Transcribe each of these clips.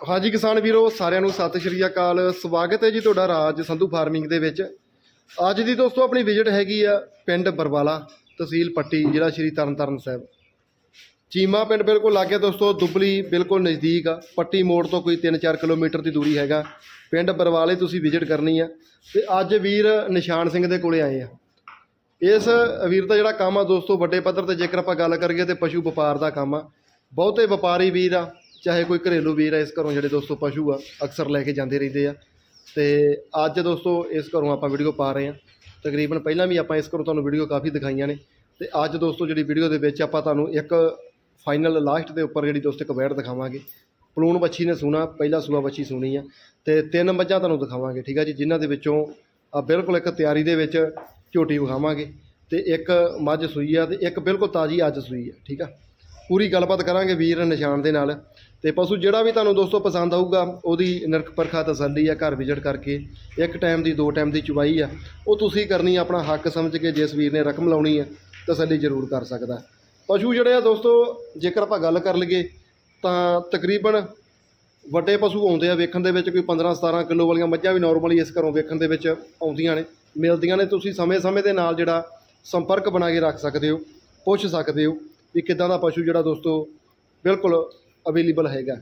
ਹਾਂਜੀ ਕਿਸਾਨ ਵੀਰੋ, ਸਾਰਿਆਂ ਨੂੰ ਸਤਿ ਸ਼੍ਰੀ ਅਕਾਲ। ਸਵਾਗਤ ਹੈ ਜੀ ਤੁਹਾਡਾ ਰਾਜ ਸੰਧੂ ਫਾਰਮਿੰਗ ਦੇ ਵਿੱਚ। ਅੱਜ ਦੀ ਦੋਸਤੋ, ਆਪਣੀ ਵਿਜ਼ਿਟ ਹੈਗੀ ਆ ਪਿੰਡ ਬਰਵਾਲਾ ਤਹਿਸੀਲ ਪੱਟੀ, ਜ਼ਿਲ੍ਹਾ ਸ਼੍ਰੀ ਤਰਨਤਾਰਨ ਸਾਹਿਬ। ਚੀਮਾ ਪਿੰਡ ਬਿਲਕੁਲ ਲਾਗੇ ਦੋਸਤੋ, ਦੁਬਲੀ ਬਿਲਕੁਲ ਨਜ਼ਦੀਕ ਆ। ਪੱਟੀ ਮੋੜ ਤੋਂ ਕੋਈ 3-4 ਕਿਲੋਮੀਟਰ ਦੀ ਦੂਰੀ ਹੈਗਾ। ਪਿੰਡ ਬਰਵਾਲੇ ਤੁਸੀਂ ਵਿਜ਼ਿਟ ਕਰਨੀ ਆ। ਤੇ ਅੱਜ ਵੀਰ ਨਿਸ਼ਾਨ ਸਿੰਘ ਦੇ ਕੋਲੇ ਆਏ ਆ। ਇਸ ਵੀਰ ਦਾ ਜਿਹੜਾ ਕੰਮ ਆ ਦੋਸਤੋ, ਵੱਡੇ ਪੱਧਰ ਤੇ ਜੇਕਰ ਆਪਾਂ ਗੱਲ ਕਰੀਏ ਤੇ ਪਸ਼ੂ ਵਪਾਰ ਦਾ ਕੰਮ ਆ। ਬਹੁਤੇ ਵਪਾਰੀ ਵੀਰ ਆ ਚਾਹੇ ਕੋਈ ਘਰੇਲੂ ਵੀਰ ਆ, ਇਸ ਘਰੋਂ ਜਿਹੜੇ ਦੋਸਤੋ ਪਸ਼ੂ ਆ, ਅਕਸਰ ਲੈ ਕੇ ਜਾਂਦੇ ਰਹਿੰਦੇ ਆ। ਤੇ ਅੱਜ ਦੋਸਤੋ ਇਸ ਘਰੋਂ ਆਪਾਂ ਵੀਡੀਓ ਪਾ ਰਹੇ ਆ। ਤਕਰੀਬਨ ਪਹਿਲਾਂ ਵੀ ਆਪਾਂ ਇਸ ਘਰੋਂ ਤੁਹਾਨੂੰ ਵੀਡੀਓ ਕਾਫੀ ਦਿਖਾਈਆਂ ਨੇ। ਤੇ ਅੱਜ ਦੋਸਤੋ ਜਿਹੜੀ ਵੀਡੀਓ ਦੇ ਵਿੱਚ ਆਪਾਂ ਤੁਹਾਨੂੰ ਇੱਕ ਫਾਈਨਲ ਲਾਸਟ ਦੇ ਉੱਪਰ ਜਿਹੜੀ ਦੋਸਤੋ ਇੱਕ ਵੈੜ ਦਿਖਾਵਾਂਗੇ। ਪਲੂਣ ਬੱਚੀ ਨੇ ਸੂਣਾ, ਪਹਿਲਾ ਸੂਆ ਬੱਚੀ ਸੂਣੀ ਆ। ਤੇ ਤਿੰਨ ਮੱਝਾਂ ਤੁਹਾਨੂੰ ਦਿਖਾਵਾਂਗੇ, ਠੀਕ ਆ ਜੀ, ਜਿਨ੍ਹਾਂ ਦੇ ਵਿੱਚੋਂ ਆ ਬਿਲਕੁਲ ਇੱਕ ਤਿਆਰੀ ਦੇ ਵਿੱਚ ਝੋਟੀ ਵਿਖਾਵਾਂਗੇ। ਤੇ ਇੱਕ ਮੱਝ ਸੂਈ ਆ ਤੇ ਇੱਕ ਬਿਲਕੁਲ ਤਾਜ਼ੀ ਅੱਜ ਸੂਈ ਆ, ਠੀਕ ਆ। ਪੂਰੀ ਗੱਲਬਾਤ ਕਰਾਂਗੇ ਵੀਰ ਨਿਸ਼ਾਨ ਦੇ ਨਾਲ। ਤੇ ਪਸ਼ੂ ਜਿਹੜਾ ਵੀ ਤੁਹਾਨੂੰ ਦੋਸਤੋ ਪਸੰਦ ਆਊਗਾ, ਉਹਦੀ ਨਿਰਖ ਪਰਖਾ ਤਸੱਲੀ ਆ, ਘਰ ਵਿਜ਼ਿਟ ਕਰਕੇ। ਇੱਕ ਟਾਈਮ ਦੀ, ਦੋ ਟਾਈਮ ਦੀ ਚੁਵਾਈ ਆ। ਉਹ ਤੁਸੀਂ ਕਰਨੀ ਆਪਣਾ ਹੱਕ ਸਮਝ ਕੇ ਜਿਸ ਵੀਰ ਨੇ ਰਕਮ ਲਾਉਣੀ ਆ, ਤਸੱਲੀ ਜ਼ਰੂਰ ਕਰ ਸਕਦਾ। ਪਸ਼ੂ ਜਿਹੜੇ ਆ ਦੋਸਤੋ, ਜੇਕਰ ਆਪਾਂ ਗੱਲ ਕਰ ਲਈਏ, ਤਾਂ ਤਕਰੀਬਨ ਵੱਡੇ ਪਸ਼ੂ ਆਉਂਦੇ ਆ ਵੇਖਣ ਦੇ ਵਿੱਚ, ਕੋਈ 15 17 ਕਿਲੋ ਵਾਲੀਆਂ ਮੱਝਾਂ ਵੀ ਨਾਰਮਲੀ ਇਸ ਘਰੋਂ ਵੇਖਣ ਦੇ ਵਿੱਚ ਆਉਂਦੀਆਂ ਨੇ। ਮਿਲਦੀਆਂ ਨੇ, ਤੁਸੀਂ ਸਮੇਂ-ਸਮੇਂ ਦੇ ਨਾਲ ਜਿਹੜਾ ਸੰਪਰਕ ਬਣਾ ਕੇ ਰੱਖ ਸਕਦੇ ਹੋ, ਪੁੱਛ ਸਕਦੇ ਹੋ ਵੀ ਕਿੱਦਾਂ ਦਾ ਪਸ਼ੂ ਜਿਹੜਾ ਦੋਸਤੋ, ਬਿਲਕੁਲ ਅਵੇਲੇਬਲ ਹੈਗਾ।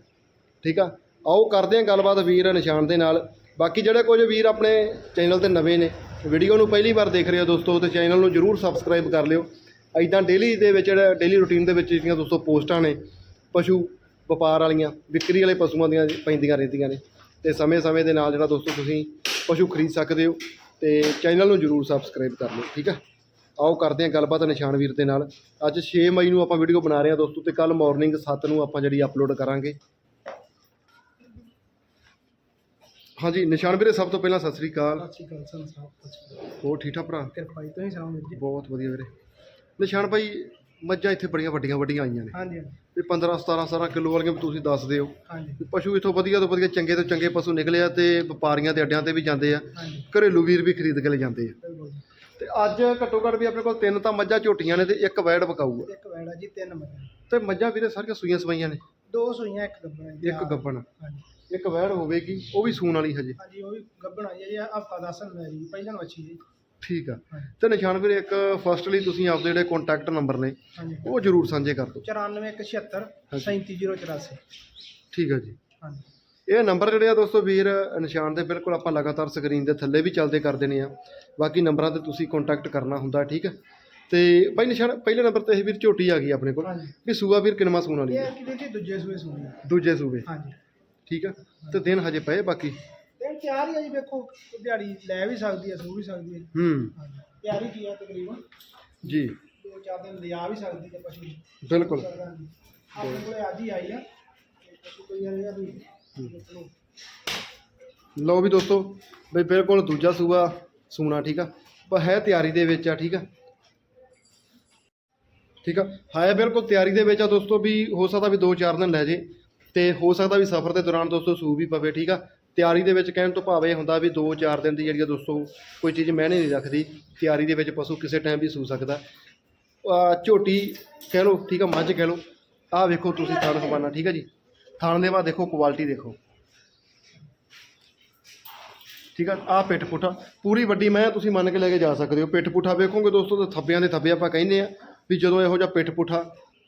ਠੀਕ ਆ? ਆਓ ਕਰਦੇ ਹਾਂ ਗੱਲਬਾਤ ਵੀਰ ਨਿਸ਼ਾਨ ਦੇ ਨਾਲ। ਬਾਕੀ ਜਿਹੜੇ ਕੁਝ ਵੀਰ ਆਪਣੇ ਚੈਨਲ ਤੇ ਨਵੇਂ ਨੇ ਵੀਡੀਓ ਨੂੰ ਪਹਿਲੀ ਵਾਰ ਦੇਖ ਰਹੇ ਹੋ ਦੋਸਤੋ, ਤੇ ਚੈਨਲ ਨੂੰ ਜਰੂਰ ਸਬਸਕ੍ਰਾਈਬ ਕਰ ਲਿਓ। ਐਦਾਂ ਡੇਲੀ ਦੇ ਵਿੱਚ ਜਿਹੜਾ ਡੇਲੀ ਰੂਟੀਨ ਦੇ ਵਿੱਚ ਜਿਹੜੀਆਂ ਦੋਸਤੋ ਪੋਸਟਾਂ ਨੇ, ਪਸ਼ੂ ਵਪਾਰ ਵਾਲੀਆਂ, ਵਿਕਰੀ ਵਾਲੇ ਪਸ਼ੂਆਂ ਦੀਆਂ ਪੈਂਦੀਆਂ ਰਹਿੰਦੀਆਂ ਨੇ। ਤੇ ਸਮੇਂ-ਸਮੇਂ ਦੇ ਨਾਲ ਜਿਹੜਾ ਦੋਸਤੋ ਤੁਸੀਂ ਪਸ਼ੂ ਖਰੀਦ ਸਕਦੇ ਹੋ, ਤੇ ਚੈਨਲ ਨੂੰ ਜਰੂਰ ਸਬਸਕ੍ਰਾਈਬ ਕਰ ਲਓ। ਠੀਕ ਆ? ਆਓ ਕਰਦੇ ਹਾਂ ਗੱਲਬਾਤ ਨਿਸ਼ਾਨ ਵੀਰ ਦੇ ਨਾਲ। ਅੱਜ 6 ਮਈ ਨੂੰ ਆਪਾਂ ਵੀਡੀਓ ਬਣਾ ਰਹੇ ਹਾਂ ਦੋਸਤੋ ਤੇ ਕੱਲ ਮਾਰਨਿੰਗ 7 ਨੂੰ ਆਪਾਂ ਜਿਹੜੀ ਅਪਲੋਡ ਕਰਾਂਗੇ। ਹਾਂਜੀ ਨਿਸ਼ਾਨ ਵੀਰੇ ਸਭ ਤੋਂ ਪਹਿਲਾਂ ਸਤਿ ਸ੍ਰੀ ਅਕਾਲ। ਸਤਿ ਸ਼੍ਰੀ ਅਕਾਲ ਸਨ ਸਾਹਿਬ ਸਤਿ ਸ਼੍ਰੀ ਅਕਾਲ। ਹੋਰ ਠੀਕ ਠਾਕ ਭਰਾ? ਕਿਰਪਾ ਜੀ ਤੁਸੀਂ ਸੁਣਾਓ ਜੀ? ਬਹੁਤ ਵਧੀਆ ਵੀਰੇ। ਨਿਸ਼ਾਨ ਭਾਈ ਮੱਝਾਂ ਇੱਥੇ ਬੜੀਆਂ ਵੱਡੀਆਂ ਵੱਡੀਆਂ ਆਈਆਂ ਨੇ। ਹਾਂਜੀ ਤੇ 15 17 17 ਕਿਲੋ ਵਾਲੀਆਂ ਵੀ ਤੁਸੀਂ ਦੱਸਦੇ ਹੋ ਹਾਂਜੀ। ਪਸ਼ੂ ਇਥੋਂ ਵਧੀਆ ਤੋਂ ਵਧੀਆ ਚੰਗੇ ਤੋਂ ਚੰਗੇ ਪਸ਼ੂ ਨਿਕਲੇ ਆ ਤੇ ਵਪਾਰੀਆਂ ਦੇ ਅੱਡਿਆਂ ਤੇ ਵੀ ਜਾਂਦੇ ਆ। ਘਰੇਲੂ ਵੀਰ ਵੀ ਖਰੀਦ ਕੇ ਲੈ ਜਾਂਦੇ ਆ। ਤੇ ਅੱਜ ਘੱਟੋ ਘੱਟ ਵੀ ਆਪਣੇ ਕੋਲ ਤਿੰਨ ਤਾਂ ਮੱਝਾਂ ਝੋਟੀਆਂ ਨੇ ਤੇ ਇੱਕ ਵੈੜ ਬਕਾਊ ਆ ਇੱਕ ਵੈੜਾ ਜੀ ਤਿੰਨ ਮੱਝਾਂ। ਤੇ ਮੱਝਾਂ ਵੀਰੇ ਸਾਰੀਆਂ ਸੂਈਆਂ ਸਵਾਈਆਂ ਨੇ? ਦੋ ਸੂਈਆਂ ਇੱਕ ਗੱਬਣ ਜੀ। ਇੱਕ ਗੱਬਣ ਹਾਂਜੀ। ਇੱਕ ਵੈੜ ਹੋਵੇਗੀ ਉਹ ਵੀ ਸੂਣ ਵਾਲੀ ਹਜੇ। ਹਾਂਜੀ ਉਹ ਵੀ ਗੱਬਣ ਆਈ ਹੈ ਜੀ ਹਫਤਾ ਦਸਨ ਲੈ ਜੀ ਪਹਿਲਾਂ ਅੱਛੀ ਜੀ। ਠੀਕ ਆ। ਹਾਂਜੀ। ਤੇ ਨਿਸ਼ਾਨ ਵੀਰੇ ਇੱਕ ਫਸਟਲੀ ਤੁਸੀਂ ਆਪਦੇ ਜਿਹੜੇ ਕੰਟੈਕਟ ਨੰਬਰ ਨੇ ਹਾਂਜੀ। ਉਹ ਜਰੂਰ ਸਾਂਝੇ ਕਰ ਦਿਓ। 9476 37084 ਠੀਕ ਆ ਜੀ। ਹਾਂਜੀ। ਇਹ ਨੰਬਰ ਜਿਹੜੇ ਆ ਦੋਸਤੋ ਵੀਰ ਨਿਸ਼ਾਨ ਦੇ ਬਿਲਕੁਲ ਆਪਾਂ ਲਗਾਤਾਰ ਸਕਰੀਨ ਦੇ ਥੱਲੇ ਵੀ ਚੱਲਦੇ ਕਰ ਦੇਣੇ ਆ। ਬਾਕੀ ਨੰਬਰਾਂ ਤੇ ਤੁਸੀਂ ਕੰਟੈਕਟ ਕਰਨਾ ਹੁੰਦਾ ਠੀਕ ਤੇ ਬਾਈ ਨਿਸ਼ਾਨ ਪਹਿਲੇ ਨੰਬਰ ਤੇ ਇਹ ਵੀਰ ਝੋਟੀ ਆ ਗਈ ਆਪਣੇ ਕੋਲ। ਵੀ ਸੂਆ ਵੀਰ ਕਿੰਨਵਾਂ ਸੂਣ ਵਾਲੀ ਇਹ ਹੈ ਕਿਤੇ ਜੀ ਦੂਜੇ ਸੂਏ ਆ। ਦੂਜੇ ਸੂਬੇ ਹਾਂਜੀ। ਠੀਕ ਆ? ਤੇ ਦਿਨ ਹਜੇ ਪਏ ਬਾਕੀ? ਤੇ ਤਿਆਰ ਹੀ ਆ ਜੀ ਵੇਖੋ ਦਿਹਾੜੀ ਲੈ ਵੀ ਸਕਦੀ ਹੈ ਸੂ ਵੀ ਸਕਦੀ ਹੈ ਹੂੰ। ਹਾਂਜੀ। ਤਿਆਰੀ ਕੀ ਆ ਤਕਰੀਬਨ? ਜੀ। ਦੋ ਚਾਰ ਦਿਨ ਲਿਆ ਵੀ ਸਕਦੀ ਹੈ ਪਸ਼ੂ। ਬਿਲਕੁਲ। ਆਪਣੇ ਕੋਲੇ ਅੱਜ ਹੀ ਆਈ ਆ। ਪਸ਼ੂ ਕੋਈ ਆ ਰਿਹਾ ਵੀ ਲਓ ਵੀ ਦੋਸਤੋ, ਬਈ ਬਿਲਕੁਲ ਦੂਜਾ ਸੂਆ, ਸੂਣਾ, ਠੀਕ ਆ? ਪਰ ਹੈ ਤਿਆਰੀ ਦੇ ਵਿੱਚ ਆ, ਠੀਕ ਆ? ਠੀਕ ਆ? ਹਾਏ ਬਿਲਕੁਲ ਤਿਆਰੀ ਦੇ ਵਿੱਚ ਆ ਦੋਸਤੋ ਵੀ ਹੋ ਸਕਦਾ ਵੀ 2-4 ਦਿਨ ਲੈ ਜੇ ਤੇ ਹੋ ਸਕਦਾ ਵੀ ਸਫ਼ਰ ਦੇ ਦੌਰਾਨ ਦੋਸਤੋ ਸੂ ਵੀ ਪਵੇ, ਠੀਕ ਆ? ਤਿਆਰੀ ਦੇ ਵਿੱਚ ਕਹਿਣ ਤੋਂ ਭਾਵ ਇਹ ਹੁੰਦਾ ਵੀ 2-4 ਦਿਨ ਦੀ ਜਿਹੜੀ ਆ ਦੋਸਤੋ ਕੋਈ ਚੀਜ਼ ਮਹਿਨੇ ਨਹੀਂ ਰੱਖਦੀ, ਤਿਆਰੀ ਦੇ ਵਿੱਚ ਪਸ਼ੂ ਕਿਸੇ ਟਾਈਮ ਵੀ ਸੂ ਸਕਦਾ। ਝੋਟੀ ਕਹਿ ਲਓ, ਠੀਕ ਆ, ਮੱਝ ਕਹਿ ਲਓ, ਆਹ ਵੇਖੋ ਤੁਸੀਂ ਥਣ ਸਮਾਨਾ ਠੀਕ ਆ ਜੀ? ਥਣ ਦੇ ਬਾਅਦ ਦੇਖੋ ਕੁਆਲਿਟੀ ਦੇਖੋ। ਠੀਕ ਆ? ਆਹ ਪਿੱਠ ਪੁੱਠਾ। ਪੂਰੀ ਵੱਡੀ ਮੈਂ ਤੁਸੀਂ ਮੰਨ ਕੇ ਲੈ ਕੇ ਜਾ ਸਕਦੇ ਹੋ। ਪਿੱਠ ਪੁੱਠਾ ਵੇਖੋਗੇ ਦੋਸਤੋ, ਤਾਂ ਥੱਬਿਆਂ ਦੇ ਥੱਬੇ ਆਪਾਂ ਕਹਿੰਦੇ ਆ ਵੀ ਜਦੋਂ ਇਹੋ ਜਿਹਾ ਪਿੱਠ ਪੁੱਠਾ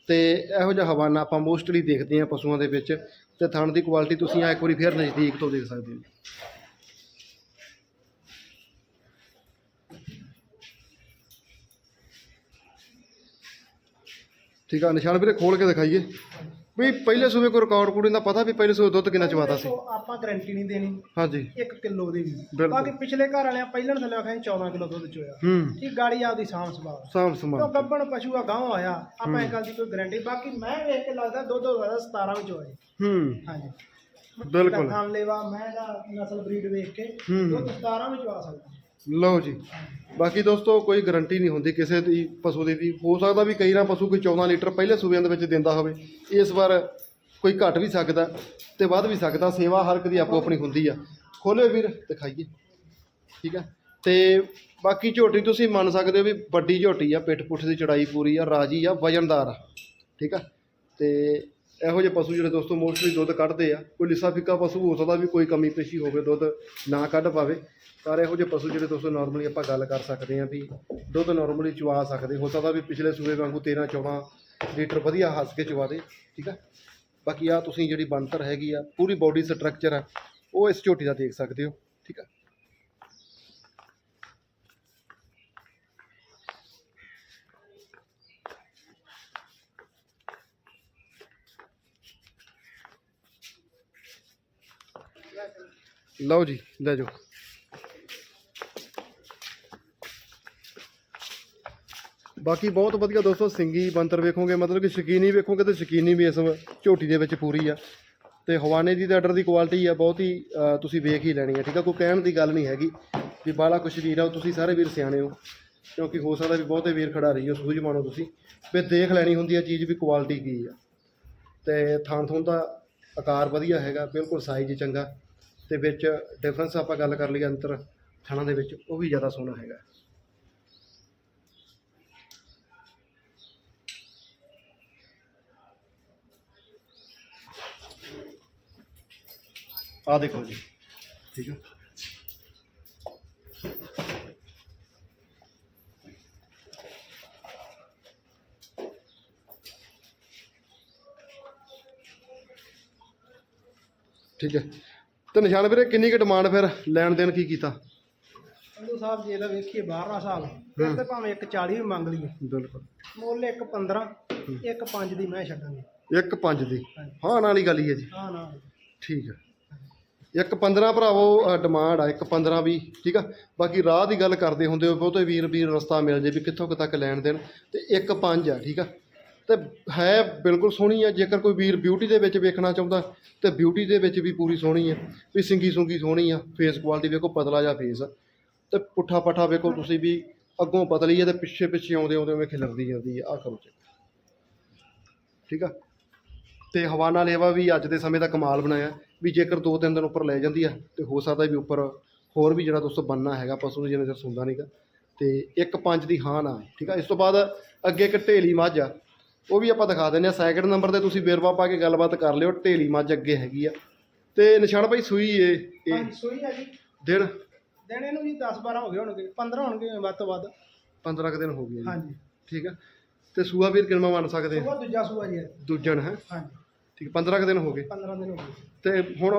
ਤੇ ਇਹੋ ਜਿਹਾ ਹਵਾਨਾ ਆਪਾਂ ਮੋਸਟਲੀ ਦੇਖਦੇ ਆ ਪਸ਼ੂਆਂ ਦੇ ਵਿੱਚ, ਤੇ ਥਣ ਦੀ ਕੁਆਲਿਟੀ ਤੁਸੀਂ ਆ ਇੱਕ ਵਾਰੀ ਫੇਰ ਨਜ਼ਦੀਕ ਤੋਂ ਦੇਖ ਸਕਦੇ ਹੋ ਠੀਕ ਆ? ਨਿਸ਼ਾਨ ਵੀਰੇ ਖੋਲ ਕੇ ਦਿਖਾਈਏ। ਵੀ ਪਹਿਲੇ ਸੂਬੇ ਕੋਈ ਰਿਕਾਰਡ ਕੁੜੀ ਦਾ ਪਤਾ ਵੀ ਪਹਿਲੇ ਸੂਬੇ ਦੁੱਧ ਕਿੰਨਾ ਚਵਾਤਾ ਸੀ? ਦੇਖੋ, ਆਪਾਂ ਗਾਰੰਟੀ ਨਹੀਂ ਦੇਣੀ। ਹਾਂਜੀ। 1 ਕਿਲੋ ਦੀ ਵੀ ਬਿਲਕੁਲ। ਬਾਕੀ ਪਿਛਲੇ ਘਰ ਵਾਲਿਆਂ ਪਹਿਲਾਂ ਥੱਲੇ ਆਖਿਆ 14 ਕਿਲੋ ਦੁੱਧ ਚੋਇਆ। ਹੂੰ। ਠੀਕ ਗਾੜੀ ਆਪਦੀ ਸਾਂਭ ਸੰਭਾਲ। ਸਾਮ ਉਹ ਸਮਾਨ ਗੱਬਣ ਪਸ਼ੂ ਆ ਗਾਂਵ ਆਇਆ ਆਪਾਂ ਇਹ ਗੱਲ ਦੀ ਕੋਈ ਗਾਰੰਟੀ ਬਾਕੀ ਮੈਂ ਵੇਖ ਕੇ ਲੱਗਦਾ ਦੁੱਧ ਹੋਇਆ 17 ਵਿੱਚ ਹੂੰ। ਹਾਂਜੀ। ਬਿਲਕੁਲ। ਖਾਣ ਲੈਵਾ ਮੈਂ ਦਾ ਨਸਲ ਬਰੀਡ ਵੇਖ ਕੇ ਹੂੰ। ਦੁੱਧ 17 ਵਿੱਚ ਆ ਸਕਦਾ। ਲਓ ਜੀ। ਬਾਕੀ ਦੋਸਤੋ, ਕੋਈ ਗਾਰੰਟੀ ਨਹੀਂ ਹੁੰਦੀ ਕਿਸੇ ਦੀ ਪਸ਼ੂ ਦੀ ਵੀ। ਹੋ ਸਕਦਾ ਵੀ ਕਈ ਨਾ ਪਸ਼ੂ ਕੋਈ 14 ਲੀਟਰ ਪਹਿਲੇ ਸੂਬਿਆਂ ਦੇ ਵਿੱਚ ਦਿੰਦਾ ਹੋਵੇ। ਇਸ ਵਾਰ ਕੋਈ ਘਟ ਵੀ ਸਕਦਾ ਤੇ ਵੱਧ ਵੀ ਸਕਦਾ। ਸੇਵਾ ਹਰ ਇੱਕ ਦੀ ਆਪੋ ਆਪਣੀ ਹੁੰਦੀ ਆ। ਖੋਲਿਓ ਵੀਰ, ਦਿਖਾਈਏ। ਠੀਕ ਆ। ਤੇ ਬਾਕੀ ਝੋਟੀ ਤੁਸੀਂ ਮੰਨ ਸਕਦੇ ਹੋ ਵੀ ਵੱਡੀ ਝੋਟੀ ਆ। ਪਿੱਠ ਪੁੱਠ ਦੀ ਚੜਾਈ ਪੂਰੀ ਆ। ਰਾਜੀ ਆ, ਵਜਨਦਾਰ ਆ। ਠੀਕ ਆ। ਤੇ ਇਹੋ ਜਿਹੇ ਪਸ਼ੂ ਜਿਹੜੇ ਦੋਸਤੋ ਮੋਸਟਲੀ ਦੁੱਧ ਕੱਢਦੇ ਆ, ਕੋਈ ਲਿਸਾ ਫਿੱਕਾ ਪਸ਼ੂ ਹੋ ਸਕਦਾ ਵੀ ਕੋਈ ਕਮੀ ਪੇਸ਼ੀ ਹੋਵੇ, ਦੁੱਧ ਨਾ ਕੱਢ ਪਾਵੇ, ਪਰ ਇਹੋ ਜਿਹੇ ਪਸ਼ੂ ਜਿਹੜੇ ਦੋਸਤੋ ਨਾਰਮਲੀ ਆਪਾਂ ਗੱਲ ਕਰ ਸਕਦੇ ਆ ਵੀ ਦੁੱਧ ਨਾਰਮਲੀ ਚਵਾ ਸਕਦੇ, ਹੋ ਸਕਦਾ ਵੀ ਪਿਛਲੇ ਸੂਏ ਵਾਂਗੂ 13 14 ਲੀਟਰ ਵਧੀਆ ਹੱਸ ਕੇ ਚਵਾ ਦੇ, ਠੀਕ ਆ? ਬਾਕੀ ਆ ਤੁਸੀਂ ਜਿਹੜੀ ਬਣਤਰ ਹੈਗੀ ਆ, ਪੂਰੀ ਬਾਡੀ ਸਟਰਕਚਰ ਆ, ਉਹ ਇਸ ਝੋਟੀ ਦਾ ਦੇਖ ਸਕਦੇ ਹੋ, ਠੀਕ ਆ? ਲਓ ਜੀ, ਲੈ ਜਾਓ। ਬਾਕੀ ਬਹੁਤ ਵਧੀਆ ਦੋਸਤੋ, ਸਿੰਗੀ ਬੰਤਰ ਵੇਖੋਗੇ, ਮਤਲਬ ਕਿ ਸ਼ਕੀਨੀ ਵੇਖੋਗੇ ਤੇ ਸ਼ਕੀਨੀ ਵੀ ਇਸ ਝੋਟੀ ਦੇ ਵਿੱਚ ਪੂਰੀ ਆ। ਤੇ ਹਵਾਨੇ ਦੀ ਤਾਂ ਆਰਡਰ ਦੀ ਕੁਆਲਿਟੀ ਆ, ਬਹੁਤ ਹੀ ਤੁਸੀਂ ਵੇਖ ਹੀ ਲੈਣੀ ਆ, ਠੀਕ ਆ? ਕੋਈ ਕਹਿਣ ਦੀ ਗੱਲ ਨਹੀਂ ਹੈਗੀ ਵੀ ਬਾਲਾ ਕੁਛ ਵੀਰ ਆ, ਉਹ ਤੁਸੀਂ ਸਾਰੇ ਵੀਰ ਸਿਆਣੇ ਹੋ, ਕਿਉਂਕਿ ਹੋ ਸਕਦਾ ਵੀ ਬਹੁਤੇ ਵੀਰ ਖਿਡਾਰੀ ਹੋ, ਸੂਝਵਾਨ ਹੋ ਤੁਸੀਂ। ਵੀ ਦੇਖ ਲੈਣੀ ਹੁੰਦੀ ਆ ਚੀਜ਼ ਵੀ ਕੁਆਲਿਟੀ ਕੀ ਆ। ਤੇ ਥਾਂ ਥੋਂ ਦਾ ਆਕਾਰ ਵਧੀਆ ਹੈਗਾ, ਬਿਲਕੁਲ ਸਾਈਜ਼ ਚੰਗਾ। ਤੇ ਵਿੱਚ ਡਿਫਰੈਂਸ ਆਪਾਂ ਗੱਲ ਕਰ ਲਈਏ ਅੰਤਰ ਥਾਣਾ ਦੇ ਵਿੱਚ, ਉਹ ਵੀ ਜ਼ਿਆਦਾ ਸੋਹਣਾ ਹੈਗਾ। ਆ ਦੇਖੋ ਜੀ, ਠੀਕ ਹੈ ਠੀਕ ਹੈ ਤੇ ਨਿਸ਼ਾਨ ਵੀਰੇ ਕਿੰਨੀ ਕੁ ਡਿਮਾਂਡ ਫਿਰ ਲੈਣ ਦੇਣ ਕੀ ਕੀਤਾ? ਸੰਧੂ ਸਾਹਿਬ ਜੇ ਇਹਦਾ ਵੇਖੀਏ ਬਾਹਰਲਾ ਹਿਸਾਬ ਫਿਰ ਤੇ ਭਾਵੇਂ ਇੱਕ 40 ਵੀ ਮੰਗ ਲਈਏ। ਬਿਲਕੁਲ। ਮੁੱਲ ਇੱਕ 15 ਇੱਕ 5 ਦੀ ਮੈਂ ਛੱਡਾਂਗੇ। ਇੱਕ ਪੰਜ ਦੀ। ਹਾਂਜੀ ਹਾਂ ਨਾਲ ਹੀ ਗੱਲ ਹੀ ਹੈ ਜੀ। ਹਾਂ ਨਾ ਠੀਕ ਹੈ। ਇੱਕ 15 ਭਰਾਵੋ ਡਿਮਾਂਡ ਆ ਇੱਕ 15 ਵੀ ਠੀਕ ਆ? ਬਾਕੀ ਰਾਹ ਦੀ ਗੱਲ ਕਰਦੇ ਹੁੰਦੇ ਹੋ ਬਹੁਤੇ ਵੀਰ ਵੀਰ ਰਸਤਾ ਮਿਲ ਜੇ ਵੀ ਕਿੱਥੋਂ ਕੁ ਤੱਕ ਲੈਣ ਦੇਣ। ਤੇ ਇੱਕ 5 ਆ ਠੀਕ ਆ? ਤੇ ਹੈ ਬਿਲਕੁਲ ਸੋਹਣੀ ਆ, ਜੇਕਰ ਕੋਈ ਵੀਰ ਬਿਊਟੀ ਦੇ ਵਿੱਚ ਵੇਖਣਾ ਚਾਹੁੰਦਾ, ਤੇ ਬਿਊਟੀ ਦੇ ਵਿੱਚ ਵੀ ਪੂਰੀ ਸੋਹਣੀ ਹੈ ਵੀ ਸਿੰਗੀ ਸੁੰਗੀ ਸੋਹਣੀ ਆ ਫੇਸ ਕੁਆਲਿਟੀ ਵੇਖੋ ਪਤਲਾ ਜਿਹਾ ਫੇਸ ਆ। ਤੇ ਪੁੱਠਾ ਪੱਠਾ ਵੇਖੋ ਤੁਸੀਂ ਵੀ ਅੱਗੋਂ ਪਤਲੀ ਹੈ ਤੇ ਪਿੱਛੇ ਪਿੱਛੇ ਆਉਂਦੇ ਆਉਂਦੇ ਉਵੇਂ ਖਿਲਰਦੀ ਜਾਂਦੀ ਆ ਆ ਕਰੋ ਚੈੱਕ ਠੀਕ ਆ? ਤੇ ਹਵਾਨਾ ਲੇਵਾ ਵੀ ਅੱਜ ਦੇ ਸਮੇਂ ਦਾ ਕਮਾਲ ਬਣਾਇਆ, ਵੀ ਜੇਕਰ ਦੋ ਤਿੰਨ ਦਿਨ ਉੱਪਰ ਲੈ ਜਾਂਦੀ ਆ, ਤੇ ਹੋ ਸਕਦਾ ਵੀ ਉੱਪਰ ਹੋਰ ਵੀ ਜਿਹੜਾ ਦੋਸਤੋ ਬੰਨਾ ਹੈਗਾ ਪਸ਼ੂ ਨੂੰ ਜਿੰਨੇ ਚਿਰ ਸੁੰਦਾ ਨਹੀਂਗਾ ਤੇ ਇੱਕ ਪੰਜ ਦੀ ਹਾਂ ਨਾ, ਠੀਕ ਆ? ਇਸ ਤੋਂ ਬਾਅਦ ਅੱਗੇ ਇੱਕ ਢੇਲੀ ਮੱਝ ਆ ਉਹ ਵੀ ਆਪਾਂ ਦਿਖਾ ਦਿੰਦੇ ਆ ਸੈਕਿੰਡ ਨੰਬਰ ਤੇ ਤੁਸੀਂ ਵੇਰਵਾ ਪਾ ਕੇ ਗੱਲਬਾਤ ਕਰ ਲਿਓ। ਢੇਲੀ ਮੱਝ ਅੱਗੇ ਹੈਗੀ ਆ। ਤੇ ਨਿਸ਼ਾਨ ਭਾਈ ਸੂਈ ਏ ਇਹ ਹਾਂਜੀ ਸੋਈ ਆ ਜੀ। ਦਿਨ? ਦਿਨ ਇਹਨੂੰ ਜੀ 10 12 ਹੋ ਗਏ ਹੋਣਗੇ। 15 ਹੋਣਗੇ ਵੱਧ ਤੋਂ ਵੱਧ। 15 ਕੁ ਦਿਨ ਹੋ ਗਏ ਜੀ। ਹਾਂਜੀ। ਠੀਕ ਆ। ਤੇ ਸੂਆ ਵੀਰ ਕਿੰਨਾ ਮੰਨ ਸਕਦੇ ਆ? ਦੂਜਾ ਸੂਆ ਜੀ। ਇਹ। ਦੂਜਣ ਹੈ? ਹਾਂਜੀ। ਠੀਕ 15 ਕੁ ਦਿਨ ਹੋ ਗਏ। 15 ਦਿਨ ਹੋ ਗਏ। ਤੇ ਹੁਣ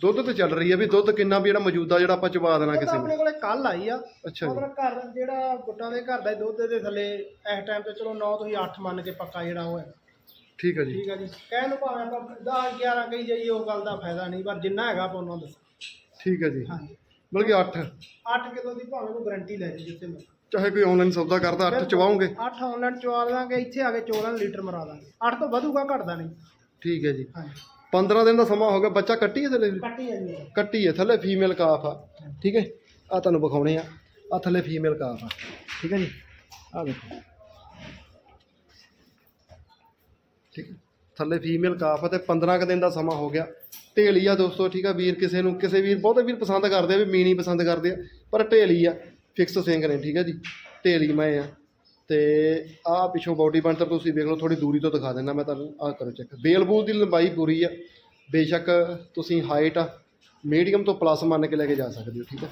ਦੁੱਧ ਤੇ ਚੱਲ ਰਹੀ ਆ ਵੀ ਦੁੱਧ ਕਿੰਨਾ ਵੀ ਜਿਹੜਾ ਮੌਜੂਦਾ ਜਿਹੜਾ ਆਪਾਂ ਚਵਾ ਦੇਣਾ ਕਿਸੇ ਨੂੰ। ਆਪਣੇ ਕੋਲੇ ਕੱਲ ਆਈ ਆ। ਅੱਛਾ ਜੀ। ਮਤਲਬ ਘਰ ਜਿਹੜਾ ਗੁੱਟਾਂ ਦੇ ਘਰ ਦਾ ਦੁੱਧ ਦੇ ਥੱਲੇ ਇਸ ਟਾਈਮ ਤੇ ਚਲੋ 9 ਤੋਂ 8 ਮੰਨ ਕੇ ਪੱਕਾ ਜਿਹੜਾ ਉਹ ਹੈ। ਠੀਕ ਹੈ ਜੀ। ਠੀਕ ਹੈ ਜੀ। ਕਹਿਣ ਨੂੰ ਭਾਵੇਂ ਆਪਾਂ 10 11 ਕਹੀ ਜਾਈਏ ਉਹ ਗੱਲ ਦਾ ਫਾਇਦਾ ਨਹੀਂ ਪਰ ਜਿੰਨਾ ਹੈਗਾ ਆਪਾਂ ਉਹਨਾਂ ਦੱਸਾਂ। ਠੀਕ ਹੈ ਜੀ। ਹਾਂਜੀ ਮਤਲਬ ਕਿ 8 8 ਕਿਲੋ ਦੀ ਭਾਵੇਂ ਕੋਈ ਗਾਰੰਟੀ ਲੈ ਜੀ ਜਿੱਥੇ ਮੈਂ ਚਾਹੇ ਕੋਈ ਆਨਲਾਈਨ ਸੌਦਾ ਕਰਦਾ 8 ਚਵਾਉਂਗੇ 8 ਆਨਲਾਈਨ ਚਵਾ ਦਾਂਗੇ ਇੱਥੇ ਆ ਕੇ 14 ਲੀਟਰ ਮਰਾ ਦਾਂਗੇ। 8 ਤੋਂ ਵਧੂਗਾ ਘਟਦਾ ਨਹੀਂ। ਠੀਕ ਹੈ ਜੀ। ਹਾਂਜੀ। 15 ਦਿਨ ਦਾ ਸਮਾਂ ਹੋ ਗਿਆ ਬੱਚਾ ਕੱਟੀ ਹੈ ਥੱਲੇ? ਕੱਟੀ ਹੈ ਜੀ। ਕੱਟੀ ਹੈ ਥੱਲੇ ਫੀਮੇਲ ਕਾਫ ਆ। ਠੀਕ ਹੈ ਆ ਤੁਹਾਨੂੰ ਵਿਖਾਉਣੇ ਆ। ਆ ਥੱਲੇ ਫੀਮੇਲ ਕਾਫ ਆ। ਠੀਕ ਹੈ ਜੀ। ਆ ਦੇਖੋ। ਠੀਕ ਹੈ। ਥੱਲੇ ਫੀਮੇਲ ਕਾਫ ਆ ਤੇ 15 ਕੁ ਦਿਨ ਦਾ ਸਮਾਂ ਹੋ ਗਿਆ। ਢੇਲੀ ਆ ਦੋਸਤੋ ਠੀਕ ਆ ਵੀਰ ਕਿਸੇ ਨੂੰ ਕਿਸੇ ਵੀਰ ਬਹੁਤੇ ਵੀਰ ਪਸੰਦ ਕਰਦੇ ਆ ਵੀ ਮੀਨੀ ਪਸੰਦ ਕਰਦੇ ਆ ਪਰ ਢੇਲੀ ਆ ਫਿਕਸ ਸਿੰਘ ਨੇ ਠੀਕ ਆ ਜੀ। ਢੇਲੀ ਮੈਂ ਆ। ਤੇ ਆਹ ਪਿੱਛੋਂ ਬਾਡੀ ਬਣਤਰ ਤੁਸੀਂ ਵੇਖ ਲਓ ਥੋੜੀ ਦੂਰੀ ਤੋਂ ਦਿਖਾ ਦਿੰਦਾ ਮੈਂ ਤੁਹਾਨੂੰ, ਆਹ ਕਰੋ ਚੈੱਕ ਬੇਲ ਬੂਲ ਦੀ ਲੰਬਾਈ ਪੂਰੀ ਆ। ਬੇਸ਼ੱਕ ਤੁਸੀਂ ਹਾਈਟ ਆ ਮੀਡੀਅਮ ਤੋਂ ਪਲੱਸ ਮੰਨ ਕੇ ਲੈ ਕੇ ਜਾ ਸਕਦੇ ਹੋ, ਠੀਕ ਹੈ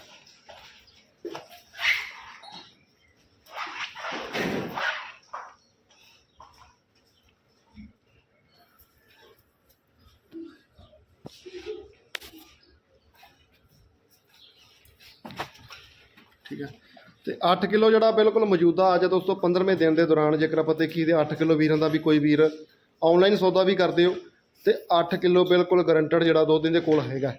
ਠੀਕ ਹੈ ਤੇ 8 ਕਿਲੋ ਜਿਹੜਾ ਬਿਲਕੁਲ ਮੌਜੂਦਾ ਅੱਜ ਦੋਸਤੋ 15ਵੇਂ ਦਿਨ ਦੇ ਦੌਰਾਨ ਜੇਕਰ ਆਪਾਂ ਦੇਖੀਏ ਤੇ 8 ਕਿਲੋ ਵੀਰਾਂ ਦਾ ਵੀ ਕੋਈ ਵੀਰ ਆਨਲਾਈਨ ਸੌਦਾ ਵੀ ਕਰਦੇ ਹੋ ਤੇ 8 ਕਿਲੋ ਬਿਲਕੁਲ ਗਰੰਟਡ ਜਿਹੜਾ ਦੁੱਧ ਦੇ ਕੋਲ ਹੈਗਾ।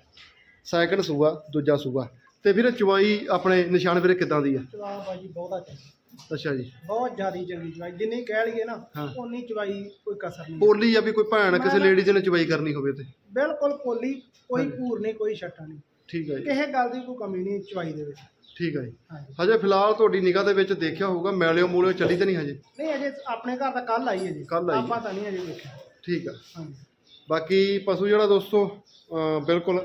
ਸੈਕਿੰਡ ਸੂਆ ਦੂਜਾ ਸੂਆ। ਤੇ ਵੀਰ ਚਵਾਈ ਆਪਣੇ ਨਿਸ਼ਾਨ ਵੀਰੇ ਕਿਦਾਂ ਦੀ ਆ? ਚਵਾ ਬਾਜੀ ਬਹੁਤਾ ਚੰਗੀ। ਅੱਛਾ ਜੀ। ਬਹੁਤ ਜ਼ਿਆਦਾ ਚੰਗੀ ਚਵਾਈ ਜਿੰਨੀ ਕਹਿ ਲਈਏ ਨਾ। ਉਨੀ ਚਵਾਈ ਕੋਈ ਕਸਰ ਨਹੀਂ। ਪੋਲੀ ਆ ਵੀ ਕੋਈ ਭੈਣ ਕਿਸੇ ਲੇਡੀਜ਼ ਨੇ ਚਵਾਈ ਕਰਨੀ ਹੋਵੇ ਤੇ। ਬਿਲਕੁਲ ਪੋਲੀ ਕੋਈ ਭੂਰ ਨਹੀਂ ਕੋਈ ਛੱਟਾ ਨਹੀਂ। ਠੀਕ ਹੈ ਜੀ। ਕਿਸੇ ਗੱਲ ਦੀ ਕੋਈ ਕਮੀ ਨਹੀਂ ਚਵਾਈ ਦੇ ਵਿੱਚ। ਠੀਕ ਹੈ ਜੀ। ਹਾਂਜੀ। ਹਜੇ ਫਿਲਹਾਲ ਤੁਹਾਡੀ ਨਿਗਾਹ ਦੇ ਵਿੱਚ ਦੇਖਿਆ ਹੋਊਗਾ ਮੈਲਿਓ ਮੂਲਿਓ ਚੱਲੀ ਤਾਂ ਨਹੀਂ ਹਜੇ? ਨਹੀਂ ਅਜੇ ਆਪਣੇ ਘਰ ਦਾ ਕੱਲ ਆਈ ਹੈ ਜੀ। ਕੱਲ੍ਹ ਆਈ ਹੈ। ਆਪਾਂ ਤਾਂ ਨਹੀਂ ਅਜੇ ਵੇਖਿਆ ਠੀਕ ਆ। ਹਾਂਜੀ। ਬਾਕੀ ਪਸ਼ੂ ਜਿਹੜਾ ਦੋਸਤੋ ਬਿਲਕੁਲ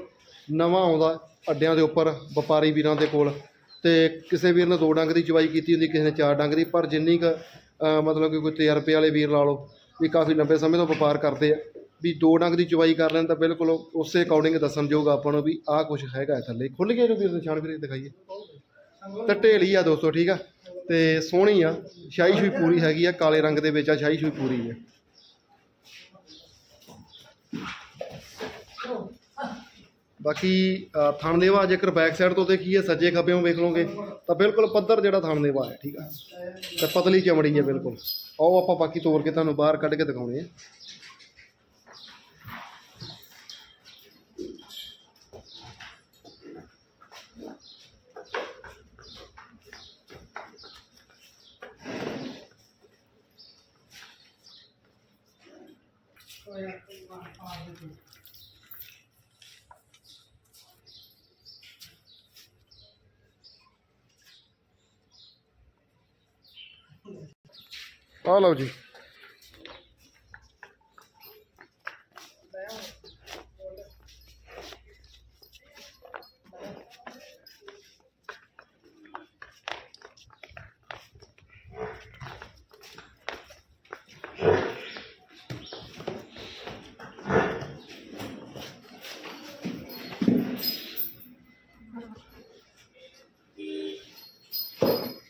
ਨਵਾਂ ਆਉਂਦਾ ਅੱਡਿਆਂ ਦੇ ਉੱਪਰ ਵਪਾਰੀ ਵੀਰਾਂ ਦੇ ਕੋਲ ਤੇ ਕਿਸੇ ਵੀਰ ਨੇ ਦੋ ਡੰਗ ਦੀ ਚਵਾਈ ਕੀਤੀ ਹੁੰਦੀ ਕਿਸੇ ਨੇ ਚਾਰ ਡੰਗ ਦੀ ਪਰ ਜਿੰਨੀ ਕੁ ਮਤਲਬ ਕਿ ਕੋਈ ਤਜਰਬੇ ਵਾਲੇ ਵੀਰ ਲਾ ਲਓ ਵੀ ਕਾਫੀ ਲੰਬੇ ਸਮੇਂ ਤੋਂ ਵਪਾਰ ਕਰਦੇ ਆ ਵੀ ਦੋ ਡੰਗ ਦੀ ਚਵਾਈ ਕਰ ਲੈਣ ਤਾਂ ਬਿਲਕੁਲ ਉਸੇ ਅਕੋਰਡਿੰਗ ਦੱਸਣਯੋਗ ਆਪਾਂ ਨੂੰ ਵੀ ਆਹ ਕੁਝ ਹੈਗਾ ਹੈ ਥੱਲੇ। ਖੁੱਲ ਗਿਆ ਜੋ ਵੀਰ ਨਿਸ਼ਾਨ ਵੀਰੇ ਦਿਖਾਈਏ। ਤੇ ਢੇਲੀ ਆ ਦੋਸਤੋ ਠੀਕ ਆ? ਤੇ ਸੋਹਣੀ ਆ ਸ਼ਾਹੀ ਸ਼ੂਈ ਪੂਰੀ ਹੈਗੀ ਆ ਕਾਲੇ ਰੰਗ ਦੇ ਵਿੱਚ ਆ ਸ਼ਾਹੀ ਸ਼ੂਈ ਪੂਰੀ ਆ। ਬਾਕੀ ਅ, ਥਣ ਜੇਕਰ ਬੈਕ ਸਾਈਡ ਤੋਂ ਦੇਖੀਏ ਸੱਜੇ ਖੱਬੇੋਂ ਵੇਖ ਲਓਗੇ ਤਾਂ ਬਿਲਕੁਲ ਪੱਧਰ ਜਿਹੜਾ ਥਣ ਦੇਵਾ ਹੈ ਠੀਕ ਆ? ਤੇ ਪਤਲੀ ਚਮੜੀ ਹੈ ਬਿਲਕੁਲ। ਆਓ ਆਪਾਂ ਬਾਕੀ ਤੋੜ ਕੇ ਤੁਹਾਨੂੰ ਬਾਹਰ ਕੱਢ ਕੇ ਦਿਖਾਉਣੇ ਆ। ਆ ਲਓ ਜੀ।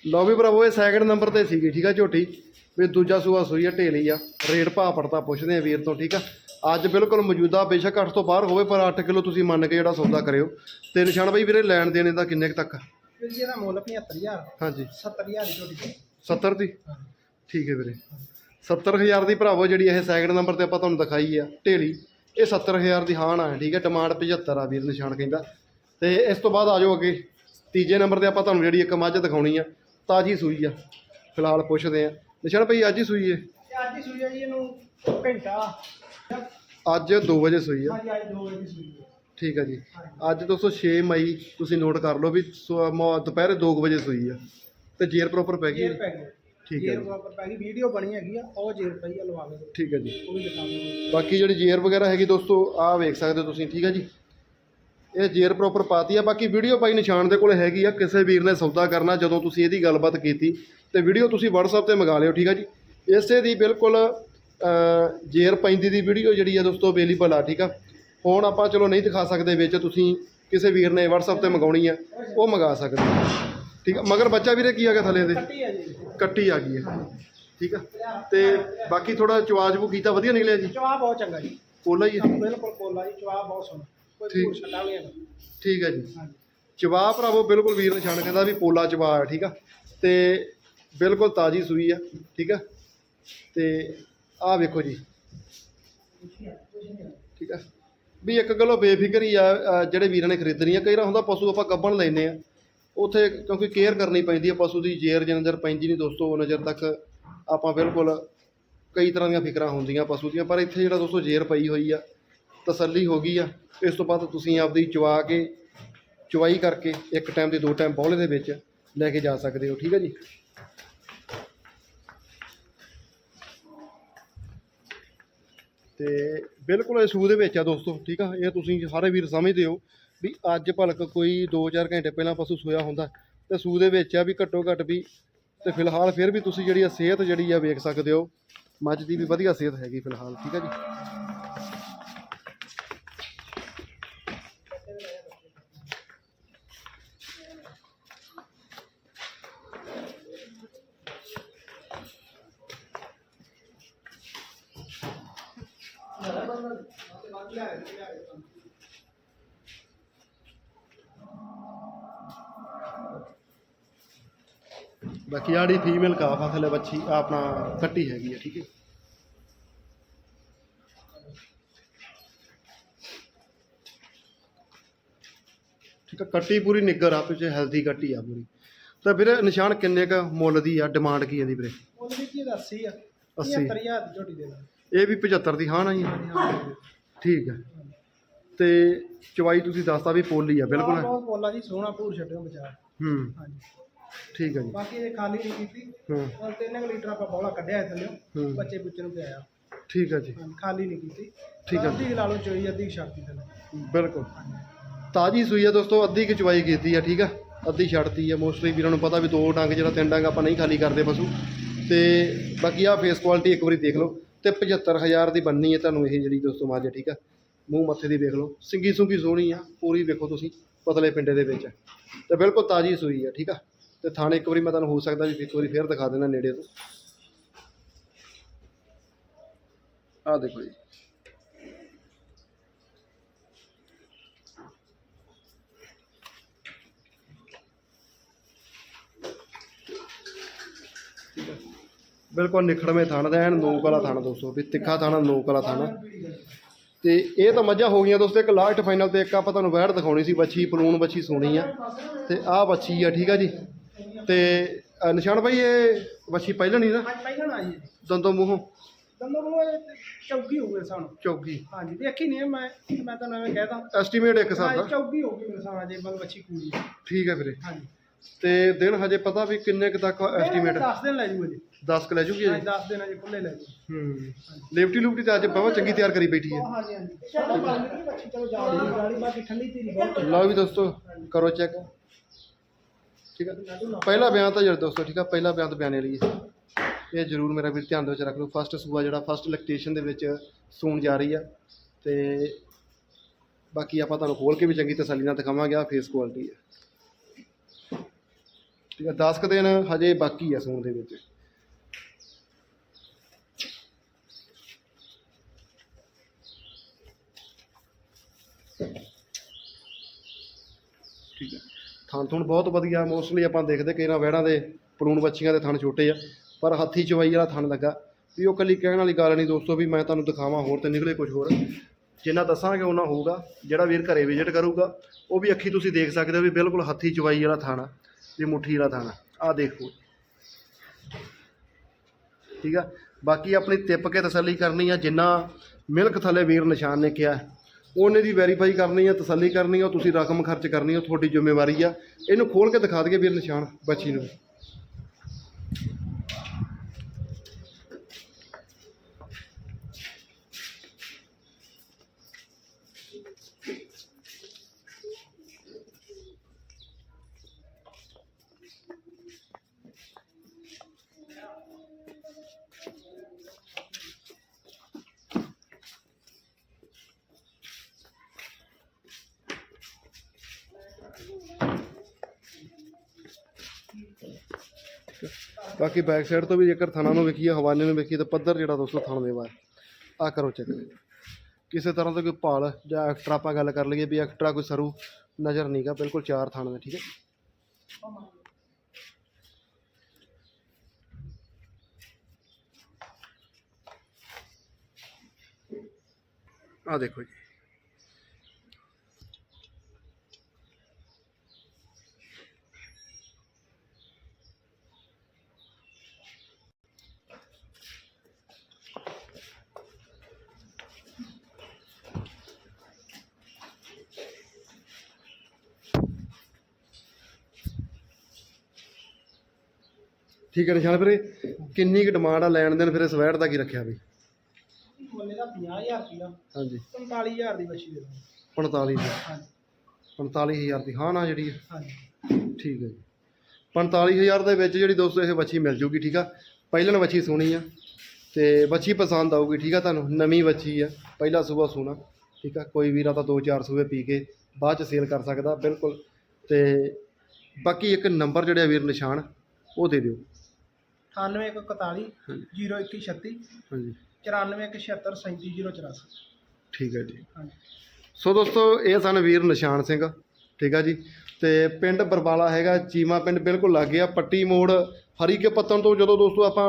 ਲਓ ਵੀ ਭਰਾਵੋ ਇਹ ਸੈਕਿੰਡ ਨੰਬਰ ਤੇ ਸੀਗੀ ਠੀਕ ਆ ਝੋਟੀ? ਵੀ ਦੂਜਾ ਸੂਆ ਸੂਈ ਆ ਢੇਲੀ ਆ। ਰੇਟ ਭਾਅ ਪੜਤਾ ਪੁੱਛਦੇ ਆ ਵੀਰ ਤੋਂ ਠੀਕ ਆ? ਅੱਜ ਬਿਲਕੁਲ ਮੌਜੂਦਾ ਬੇਸ਼ੱਕ 8 ਤੋਂ ਬਾਹਰ ਹੋਵੇ ਪਰ 8 ਕਿਲੋ ਤੁਸੀਂ ਮੰਨ ਕੇ ਜਿਹੜਾ ਸੌਦਾ ਕਰਿਓ। ਤੇ ਨਿਸ਼ਾਨ ਬਾਈ ਵੀਰੇ ਲੈਣ ਦੇਣੇ ਦਾ ਕਿੰਨੇ ਕੁ ਤੱਕ? ਵੀਰ ਜੀ ਇਹਦਾ ਮੁੱਲ 75000 ਹਾਂਜੀ। 70000 ਦੀ ਦੇ 70 ਦੀ? ਠੀਕ ਹੈ ਵੀਰੇ। 70000 ਦੀ ਭਰਾਵੋ ਜਿਹੜੀ ਇਹ ਸੈਕਿੰਡ ਨੰਬਰ ਤੇ ਆਪਾਂ ਤੁਹਾਨੂੰ ਦਿਖਾਈ ਆ ਢੇਲੀ ਇਹ 70000 ਦੀ ਹਾਨ ਆ ਠੀਕ ਹੈ? ਡਿਮਾਂਡ 75 ਆ ਵੀਰ ਨਿਸ਼ਾਨ ਕਹਿੰਦਾ। ਤੇ ਇਸ ਤੋਂ ਬਾਅਦ ਆ ਜਾਓ ਅੱਗੇ। ਤੀਜੇ ਨੰਬਰ ਤੇ ਆਪਾਂ ਤੁਹਾਨੂੰ ਜਿਹੜੀ ਇੱਕ ਮੱਝ ਦਿਖਾਉਣੀ ਆ ਤਾਜੀ ਸੂਈ ਆ। ਫਿਲਹਾਲ ਪੁੱਛਦੇ ਆ। ਨਿਸ਼ਾਨ ਭਾਈ ਅੱਜ ਹੀ ਸੂਈ ਤੇ ਅੱਜ ਦੀ ਸੂਈ ਹੈ ਜੀ ਇਹਨੂੰ ਘੰਟਾ। ਅੱਜ 2 ਵਜੇ ਸੂਈ ਆ? ਹਾਂਜੀ ਅੱਜ 2 ਵਜੇ ਦੀ ਸੂਈ ਹੈ ਠੀਕ ਆ ਜੀ। ਅੱਜ ਦੋਸਤੋ 6 ਮਈ ਤੁਸੀਂ ਨੋਟ ਕਰ ਲਓ ਵੀ ਸੋ- ਮ- ਦੁਪਹਿਰੇ 2 ਵਜੇ ਸੂਈ ਆ। ਤੇ ਜੇਰ ਪ੍ਰੋਪਰ ਪੈ ਗਈ ਜੇਰ ਹੈ? ਪੈ ਗਈ ਠੀਕ ਹੈ ਜੇਰ ਜੀ। ਪ੍ਰੋਪਰ ਪੈ ਗਈ ਵੀਡੀਓ ਬਣੀ ਹੈਗੀ ਆ ਉਹ ਜੇਰ ਪਈ ਆ ਲਵਾ ਕੇ ਠੀਕ ਹੈ ਜੀ। ਉਹ ਵੀ ਦਿਖਾਵਾਂਗੇ ਬਾਕੀ ਜਿਹੜੀ ਜੇਰ ਵਗੈਰਾ ਹੈਗੀ ਦੋਸਤੋ ਆਹ ਵੇਖ ਸਕਦੇ ਹੋ ਤੁਸੀਂ ਠੀਕ ਹੈ ਜੀ? ਇਹ ਜੇਰ ਪ੍ਰੋਪਰ ਪਾਤੀ ਆ ਬਾਕੀ ਵੀਡੀਓ ਪਾਈ ਨਿਸ਼ਾਨ ਦੇ ਕੋਲ ਹੈਗੀ ਆ ਕਿਸੇ ਵੀਰ ਨੇ ਸੌਦਾ ਕਰਨਾ ਜਦੋਂ ਤੁਸੀਂ ਇਹਦੀ ਗੱਲਬਾਤ ਕੀਤੀ ਤੇ ਵੀਡੀਓ ਤੁਸੀਂ WhatsApp ਤੇ ਮੰਗਾ ਲਿਓ ਠੀਕ ਆ ਜੀ? ਇਸੇ ਦੀ ਬਿਲਕੁਲ ਜੇਰ ਪੈਂਦੀ ਦੀ ਵੀਡੀਓ ਜਿਹੜੀ ਆ ਦੋਸਤੋ ਅਵੇਲੇਬਲ ਆ ਠੀਕ ਆ? ਹੁਣ ਆਪਾਂ ਚਲੋ ਨਹੀਂ ਦਿਖਾ ਸਕਦੇ ਵਿੱਚ ਤੁਸੀਂ ਕਿਸੇ ਵੀਰ ਨੇ WhatsApp ਤੇ ਮੰਗਾਉਣੀ ਆ ਉਹ ਮੰਗਾ ਸਕਦੇ। ਠੀਕ ਆ? ਮਗਰ ਬੱਚਾ ਵੀਰੇ ਕੀ ਆ ਗਿਆ ਥੱਲੇ ਦੇ ਕੱਟੀ ਆ ਗਈ ਹੈ ਠੀਕ ਆ? ਤੇ ਬਾਕੀ ਥੋੜਾ ਚਵਾਜਬੂ ਕੀਤਾ ਵਧੀਆ ਨਿਕਲਿਆ ਜੀ? ਚਵਾ ਬਹੁਤ ਚੰਗਾ ਜੀ। ਪੋਲਾ ਹੀ ਬਿਲਕੁਲ ਕੋਲਾ ਜੀ ਚਵਾ ਬਹੁਤ ਸੋਹਣਾ। ਕੋਈ ਠੀਕ। ਠੀਕ ਹੈ ਜੀ। ਹਾਂਜੀ। ਚਵਾ ਭਰਾਵੋ ਬਿਲਕੁਲ ਵੀਰ ਨਿਸ਼ਾਨ ਕਹਿੰਦਾ ਵੀ ਪੋਲਾ ਚਵਾ ਹੈ ਠੀਕ ਆ? ਤੇ ਬਿਲਕੁਲ ਤਾਜੀ ਸੂਈ ਆ ਠੀਕ ਆ? ਤੇ ਆਹ ਵੇਖੋ ਜੀ। ਠੀਕ ਆ? ਵੀ ਇੱਕ ਗੱਲੋਂ ਬੇਫਿਕਰ ਹੀ ਆ ਅ, ਜਿਹੜੇ ਵੀਰਾਂ ਨੇ ਖਰੀਦਣੀ ਆ ਕਈ ਵਾਰ ਹੁੰਦਾ ਪਸ਼ੂ ਆਪਾਂ ਗੱਬਣ ਲੈਨੇ ਆ। ਉਥੇ ਕਿਉਂਕਿ ਕੇਅਰ ਕਰਨੀ ਪੈਂਦੀ ਆ ਪਸ਼ੂ ਦੀ ਜੇਰ ਜਿੰਨਾ ਚਿਰ ਪੈਂਦੀ ਨਹੀਂ ਦੋਸਤੋ ਉਹਨਾਂ ਚਿਰ ਤੱਕ ਆਪਾਂ ਬਿਲਕੁਲ ਕਈ ਤਰ੍ਹਾਂ ਦੀਆਂ ਫਿਕਰਾਂ ਹੁੰਦੀਆਂ ਪਸ਼ੂ ਦੀਆਂ ਪਰ ਇੱਥੇ ਜਿਹੜਾ ਦੋਸਤੋ ਜੇਰ ਪਈ ਹੋਈ ਆ ਤਸੱਲੀ ਹੋ ਗਈ ਆ। ਇਸ ਤੋਂ ਬਾਅਦ ਤੁਸੀਂ ਆਪਦੀ ਚਵਾ ਕੇ, ਚਵਾਈ ਕਰਕੇ ਇੱਕ ਟਾਈਮ ਦੇ ਦੋ ਟਾਈਮ ਬੌਲੇ ਦੇ ਵਿੱਚ ਲੈ ਕੇ ਜਾ ਸਕਦੇ ਹੋ, ਠੀਕ ਹੈ ਜੀ? ਤੇ ਬਿਲਕੁਲ ਇਹ ਸੂਹ ਦੇ ਵਿੱਚ ਆ ਦੋਸਤੋ, ਠੀਕ ਆ? ਇਹ ਤੁਸੀਂ ਸਾਰੇ ਵੀਰ ਸਮਝਦੇ ਹੋ ਵੀ ਅੱਜ ਭਲਕ ਕੋਈ 2-4 ਘੰਟੇ ਪਹਿਲਾਂ ਪਸ਼ੂ ਸੋਇਆ ਹੁੰਦਾ ਤੇ ਸੂਹ ਦੇ ਵਿੱਚ ਆ ਵੀ ਘੱਟੋ ਘੱਟ ਵੀ, ਤੇ ਫਿਲਹਾਲ ਫਿਰ ਵੀ ਤੁਸੀਂ ਜਿਹੜੀ ਆ ਸਿਹਤ ਜਿਹੜੀ ਆ ਵੇਖ ਸਕਦੇ ਹੋ, ਮੱਝ ਦੀ ਵੀ ਵਧੀਆ ਸਿਹਤ ਹੈਗੀ ਫਿਲਹਾਲ, ਠੀਕ ਹੈ ਜੀ? ਬਾਕੀ ਆੜੀ ਫੀਮੇਲ ਕਾਫ ਆ ਥੱਲੇ ਬੱਚੀ ਆਪਣਾ ਕੱਟੀ ਹੈਗੀ ਆ ਠੀਕ ਹੈ। ਠੀਕ ਆ ਕੱਟੀ ਪੂਰੀ ਨਿੱਗਰ ਆ ਪਿੱਛੇ ਹੈਲਦੀ ਕੱਟੀ ਆ ਪੂਰੀ। ਤਾਂ ਵੀਰੇ ਨਿਸ਼ਾਨ ਕਿੰਨੇ ਕ ਮੁੱਲ ਦੀ ਆ ਡਿਮਾਂਡ ਕੀ ਆ ਦੀ ਵੀਰੇ? ਇਹ 80 ਆ। 80 70000 ਦੀ ਝੋਟੀ ਦੇ ਨਾਲ। ਇਹ ਵੀ 75 ਦੀ ਹਾਂ ਨਾ ਜੀ? ਠੀਕ ਹੈ ਤੇ ਚਵਾਈ ਤੁਸੀਂ ਦੱਸਤਾ ਵੀ ਪੋਲੀ ਆ ਬਿਲਕੁਲ। ਬਹੁਤ ਬੋਲਾ ਜੀ ਸੋਹਣਾ ਭੂਰ ਛੱਡਿਓ ਬਚਾ ਹੂੰ। ਹਾਂਜੀ। ਠੀਕ ਹੈ ਜੀ। ਬਾਕੀ ਇਹ ਖਾਲੀ ਨਹੀਂ ਕੀਤੀ। ਹੂੰ। ਤਿੰਨ ਕੁ ਲੀਟਰ ਆਪਾਂ ਬੋਲਾ ਕੱਢਿਆ ਥੱਲੇ ਹੂੰ। ਬੱਚੇ ਬੁੱਚੇ ਨੂੰ ਪਿਆਇਆ। ਠੀਕ ਹੈ ਜੀ। ਹਾਂਜੀ, ਖਾਲੀ ਨਹੀਂ ਕੀਤੀ। ਠੀਕ ਹੈ। ਅੱਧੀ ਲਾ ਲਓ ਚੋਈ ਅੱਧੀ ਛੱਡਤੀ ਥੱਲੇ। ਬਿਲਕੁਲ। ਤਾਜੀ ਸੂਈ ਆ ਦੋਸਤੋ ਅੱਧੀ ਕਿ ਚਵਾਈ ਕੀਤੀ ਆ ਠੀਕ ਆ ਅੱਧੀ ਛੱਡਤੀ ਆ ਮੋਸਟਲੀ ਵੀਰਾਂ ਨੂੰ ਪਤਾ ਵੀ ਦੋ ਡੰਗ ਜਿਹੜਾ ਤਿੰਨ ਡੰਗ ਆਪਾਂ ਨਹੀਂ ਖਾਲੀ ਕਰਦੇ ਪਸ਼ੂ। ਤੇ ਬਾਕੀ ਆ ਫੇਸ ਕੁਆਲਿਟੀ ਇੱਕ ਵਾਰੀ ਦੇਖ ਲਓ। ਤੇ 75000 ਦੀ ਬੰਨੀ ਹੈ ਤੁਹਾਨੂੰ ਇਹ ਜਿਹੜੀ ਦੋਸਤੋ ਹੈ, ਠੀਕ ਆ ਮੂੰਹ ਮੱਥੇ ਦੀ ਵੇਖ ਲਓ। ਸਿੰਗੀ ਸੁੰਗੀ ਸੋਹਣੀ ਆ ਪੂਰੀ ਵੇਖੋ ਤੁਸੀਂ ਪਤਲੇ ਪਿੰਡੇ ਦੇ ਵਿੱਚ। ਤੇ ਬਿਲਕੁਲ ਤਾਜ਼ੀ ਸੂਈ ਆ ਠੀਕ ਆ ਤੇ ਥਾਣੇ ਇੱਕ ਵਾਰੀ ਮੈਂ ਤੁਹਾਨੂੰ ਹੋ ਸਕਦਾ ਵੀ ਇੱਕ ਵਾਰੀ ਫੇਰ ਦਿਖਾ ਦੇਣਾ ਨੇੜੇ ਤੋਂ। ਆਹ ਦੇਖੋ ਜੀ। ਬਿਲਕੁਲ ਨਿਖੜਵੇਂ ਥਾਣਾ ਦਾ ਐਨ ਨੋਕ ਵਾਲਾ ਥਾਣਾ ਦੋਸਤੋ, ਵੀ ਤਿੱਖਾ ਥਾਣਾ ਨੋਕ ਵਾਲਾ ਥਾਣਾ। ਤੇ ਇਹ ਤਾਂ ਮੱਝਾਂ ਹੋ ਗਈਆਂ ਦੋਸਤੋ, ਇੱਕ ਲਾਸਟ ਫਾਈਨਲ ਤੇ ਇੱਕ ਆਪਾਂ ਤੁਹਾਨੂੰ ਵੈੜ ਦਿਖਾਉਣੀ ਸੀ ਬੱਚੀ ਪਲੂਣ ਬੱਚੀ ਸੋਹਣੀ ਆ। ਤੇ ਆਹ ਬੱਚੀ ਆ, ਠੀਕ ਆ ਜੀ। ਤੇ ਅ, ਨਿਸ਼ਾਨ ਭਾਈ ਇਹ ਬੱਚੀ ਪਹਿਲਾਂ ਨਹੀਂ ਨਾ? ਅੱਜ ਪਹਿਲਾਂ ਨਾ ਜੀ। ਦੰਦੋਂ ਮੂੰਹੋਂ? ਦੰਦੋਂ ਨੂੰ ਇਹ ਚੌਕੀ ਹੋ ਗਏ ਸਾਨੂੰ ਚੌਗੀ। ਹਾਂਜੀ ਦੇਖੀ ਨਹੀਂ ਮੈਂ ਮੈਂ ਤੁਹਾਨੂੰ ਐਵੇਂ ਕਹਿਦਾ ਐਸਟੀਮੇਟ ਇੱਕ ਹਿਸਾਬ ਦਾ। ਚੌਕੀ ਹੋ ਗਈ ਮੇਰੇ ਸਾਹਮਣੇ ਜੇ ਬਲ ਬੱਚੀ ਕੂੜੀ ਠੀਕ ਹੈ ਵੀਰੇ। ਹਾਂਜੀ। ਤੇ ਦਿਨ ਹਜੇ ਪਤਾ ਵੀ ਕਿੰਨੇ ਕੁ ਤੱਕ ਐਸਟੀਮੇਟ 10 ਦਿਨ ਲੈ ਜੂਗਾ ਜੀ। 10 ਕ ਲੈ ਜੂਗੀ ਹਾਂਜੀ ਜੀ 10 ਦਿਨ ਅਜੇ ਖੁੱਲੇ ਲੈ ਜੂ ਹੂੰ। ਲਿਫਟੀ ਲੁਫਟੀ ਤਾਂ ਅੱਜ ਬਹੁਤ ਚੰਗੀ ਤਿਆਰ ਕਰੀ ਬੈਠੀ ਹੈ। ਹਾਂਜੀ ਹਾਂਜੀ। ਚਲੋ ਬੱਚੀ ਚਲੋ ਜਾ ਰਹੀ ਗਾੜੀ ਬਾਕੀ ਠੰਡੀ ਧੀਰੀ ਬਹੁਤ ਲਓ ਵੀ ਦੋਸਤੋ ਕਰੋ ਚੈੱਕ। ਠੀਕ ਆ? ਪਹਿਲਾ ਬਿਆਨ ਤਾਂ ਜਿਹੜਾ ਦੋਸਤੋ ਠੀਕ ਆ, ਪਹਿਲਾ ਬਿਆਨ ਤਾਂ ਬਿਆਨੇ ਲਈ ਇਹ ਜ਼ਰੂਰ ਮੇਰਾ ਵੀ ਧਿਆਨ ਦੇ ਵਿੱਚ ਰੱਖ ਲਓ ਫਸਟ ਸੂਆ ਜਿਹੜਾ ਫਸਟ ਲੈਕਟੇਸ਼ਨ ਦੇ ਵਿੱਚ ਸੂਣ ਜਾ ਰਹੀ ਆ। ਤੇ ਬਾਕੀ ਆਪਾਂ ਤੁਹਾਨੂੰ ਖੋਲ ਕੇ ਵੀ ਚੰਗੀ ਤਸੱਲੀ ਨਾਲ ਦਿਖਾਵਾਂਗੇ ਆ ਫੇਸ ਕੁਆਲਿਟੀ ਹੈ ਠੀਕ ਆ 10 ਕੁ ਦਿਨ ਹਜੇ ਬਾਕੀ ਆ ਸੂਣ ਦੇ ਵਿੱਚ। ਠੀਕ ਹੈ ਥਣ ਥੁਣ ਬਹੁਤ ਵਧੀਆ ਮੋਸਟਲੀ ਆਪਾਂ ਦੇਖਦੇ ਕਈ ਨਾ ਵਹਿੜਾਂ ਦੇ ਪਲੂਣ ਬੱਚੀਆਂ ਦੇ ਥਣ ਛੋਟੇ ਆ, ਪਰ ਹੱਥੀ ਚਵਾਈ ਵਾਲਾ ਥਣ ਲੱਗਾ। ਵੀ ਉਹ ਕੱਲੀ ਕਹਿਣ ਵਾਲੀ ਗੱਲ ਨਹੀਂ ਦੋਸਤੋ, ਵੀ ਮੈਂ ਤੁਹਾਨੂੰ ਦਿਖਾਵਾਂ ਹੋਰ ਤੇ ਨਿਕਲੇ ਕੁਝ ਹੋਰ। ਜਿੰਨਾ ਦੱਸਾਂਗੇ ਉਹਨਾਂ ਹੋਊਗਾ, ਜਿਹੜਾ ਵੀਰ ਘਰੇ ਵਿਜ਼ਿਟ ਕਰੂਗਾ, ਉਹ ਵੀ ਅੱਖੀ ਤੁਸੀਂ ਦੇਖ ਸਕਦੇ ਹੋ ਵੀ ਬਿਲਕੁਲ ਹੱਥੀ ਚਵਾਈ ਵਾਲਾ ਥਣ ਆ, ਵੀ ਮੁੱਠੀ ਵਾਲਾ ਥਾਣਾ ਆ। ਆਹ ਦੇਖੋ। ਠੀਕ ਆ? ਬਾਕੀ ਆਪਣੀ ਤਿੱਪ ਕੇ ਤਸੱਲੀ ਕਰਨੀ ਆ, ਜਿੰਨਾ ਮਿਲਕ ਥੱਲੇ ਵੀਰ ਨਿਸ਼ਾਨ ਨੇ ਕਿਹਾ ਉਹਨੇ ਦੀ ਵੈਰੀਫਾਈ ਕਰਨੀ ਆ, ਤਸੱਲੀ ਕਰਨੀ ਆ ਤੁਸੀਂ ਰਕਮ ਖਰਚ ਕਰਨੀ ਆ ਤੁਹਾਡੀ ਜ਼ਿੰਮੇਵਾਰੀ ਆ। ਇਹਨੂੰ ਖੋਲ ਕੇ ਦਿਖਾ ਦਈਏ ਵੀਰ ਨਿਸ਼ਾਨ ਬੱਚੀ ਨੂੰ। ਬਾਕੀ ਬੈਕ ਸਾਈਡ ਤੋਂ ਵੀ ਜੇਕਰ ਥਣਾ ਨੂੰ ਵੇਖੀਏ ਹਵਾਨੇ ਨੂੰ ਵੇਖੀਏ, ਤਾਂ ਪੱਧਰ ਜਿਹੜਾ ਦੋਸਤੋ ਥਣ ਦੇ ਵਾ ਆ ਕਰੋ ਚੈੱਕ ਕਿਸੇ ਤਰ੍ਹਾਂ ਦਾ ਕੋਈ ਭਾਲ ਜਾਂ ਐਕਸਟਰਾ ਆਪਾਂ ਗੱਲ ਕਰ ਲਈਏ ਵੀ ਐਕਸਟਰਾ ਕੋਈ ਸਰੂ ਨਜ਼ਰ ਨਹੀਂਗਾ ਬਿਲਕੁਲ ਚਾਰ ਥਣ ਦੇ ਠੀਕ ਹੈ? ਆ ਦੇਖੋ ਜੀ। ਠੀਕ ਹੈ ਨਿਸ਼ਾਨ ਵੀਰੇ ਕਿੰਨੀ ਕੁ ਡਿਮਾਂਡ ਆ ਲੈਣ ਦੇਣ ਫਿਰ ਇਸ ਵੈਟ ਦਾ ਕੀ ਰੱਖਿਆ ਵੀ? ਮੁੱਲੇ ਦਾ 50000 ਰੁਪਇਆ। ਹਾਂਜੀ। 45000 ਦੀ ਬੱਚੀ ਦੇ ਦਿਓ। 45 ਦੀ ਹਾਂਜੀ। 45000 ਦੀ ਹਾਂ ਨਾ ਜਿਹੜੀ ਹੈ ਹਾਂਜੀ। ਠੀਕ ਹੈ ਜੀ। 45000 ਦੇ ਵਿੱਚ ਜਿਹੜੀ ਦੋਸਤੋ ਇਹ ਬੱਚੀ ਮਿਲ ਜੂਗੀ ਠੀਕ ਆ? ਪਹਿਲਣ ਬੱਚੀ ਸੋਹਣੀ ਆ ਤੇ ਬੱਚੀ ਪਸੰਦ ਆਊਗੀ ਠੀਕ ਆ ਤੁਹਾਨੂੰ? ਨਵੀਂ ਬੱਚੀ ਆ ਪਹਿਲਾ ਸੂਬਾ ਸੋਹਣਾ ਠੀਕ ਆ? ਕੋਈ ਵੀਰਾ ਤਾਂ ਦੋ ਚਾਰ ਸੂਬੇ ਪੀ ਕੇ ਬਾਅਦ ਚ ਸੇਲ ਕਰ ਸਕਦਾ ਬਿਲਕੁਲ। ਤੇ ਬਾਕੀ ਇੱਕ ਨੰਬਰ ਜਿਹੜਾ ਵੀਰ ਨਿਸ਼ਾਨ ਉਹ ਦੇ ਦਿਓ। 9141 ਹਾਂਜੀ। 0136 ਹਾਂਜੀ। 9417737084 ਠੀਕ ਹੈ ਜੀ। ਹਾਂਜੀ। ਸੋ ਦੋਸਤੋ ਇਹ ਸਨ ਵੀਰ ਨਿਸ਼ਾਨ ਸਿੰਘ ਠੀਕ ਆ ਜੀ। ਤੇ ਪਿੰਡ ਬਰਬਾਲਾ ਹੈਗਾ ਚੀਮਾ ਪਿੰਡ ਬਿਲਕੁਲ ਲੱਗੇ ਆ ਪੱਟੀ ਮੋੜ ਹਰੀ ਕੇ ਪੱਤਨ ਤੋਂ ਜਦੋਂ ਦੋਸਤੋ ਆਪਾਂ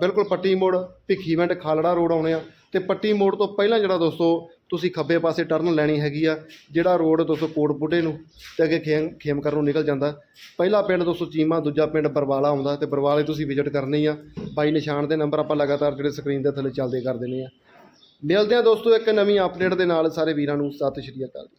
ਬਿਲਕੁਲ ਪੱਟੀ ਮੋੜ ਭਿੱਖੀਵਿੰਡ ਖਾਲੜਾ ਰੋਡ ਆਉਣੇ ਆ। ਤੇ ਪੱਟੀ ਮੋੜ ਤੋਂ ਪਹਿਲਾਂ ਜਿਹੜਾ ਦੋਸਤੋ, ਤੁਸੀਂ ਖੱਬੇ ਪਾਸੇ ਟਰਨ ਲੈਣੀ ਹੈਗੀ ਆ, ਜਿਹੜਾ ਰੋਡ ਦੋਸਤੋ ਕੋਟ ਬੁੱਢੇ ਨੂੰ ਤੇ ਅੱਗੇ ਖੇਮ ਖੇਮਕਰ ਨੂੰ ਨਿਕਲ ਜਾਂਦਾ। ਪਹਿਲਾ ਪਿੰਡ ਦੋਸਤੋ ਚੀਮਾ, ਦੂਜਾ ਪਿੰਡ ਬਰਵਾਲਾ ਆਉਂਦਾ ਤੇ ਬਰਵਾਲੇ ਤੁਸੀਂ ਵਿਜ਼ਿਟ ਕਰਨੀ ਆ। ਬਾਈ ਨਿਸ਼ਾਨ ਦੇ ਨੰਬਰ ਆਪਾਂ ਲਗਾਤਾਰ ਜਿਹੜੇ ਸਕਰੀਨ ਦੇ ਥੱਲੇ ਚੱਲਦੇ ਕਰ ਦਿੰਦੇ ਆ। ਮਿਲਦੇ ਆ ਦੋਸਤੋ ਇੱਕ ਨਵੀਂ ਅਪਡੇਟ ਦੇ ਨਾਲ ਸਾਰੇ ਵੀਰਾਂ ਨੂੰ, ਸਤਿ ਸ਼੍ਰੀ ਅਕਾਲ ਜੀ।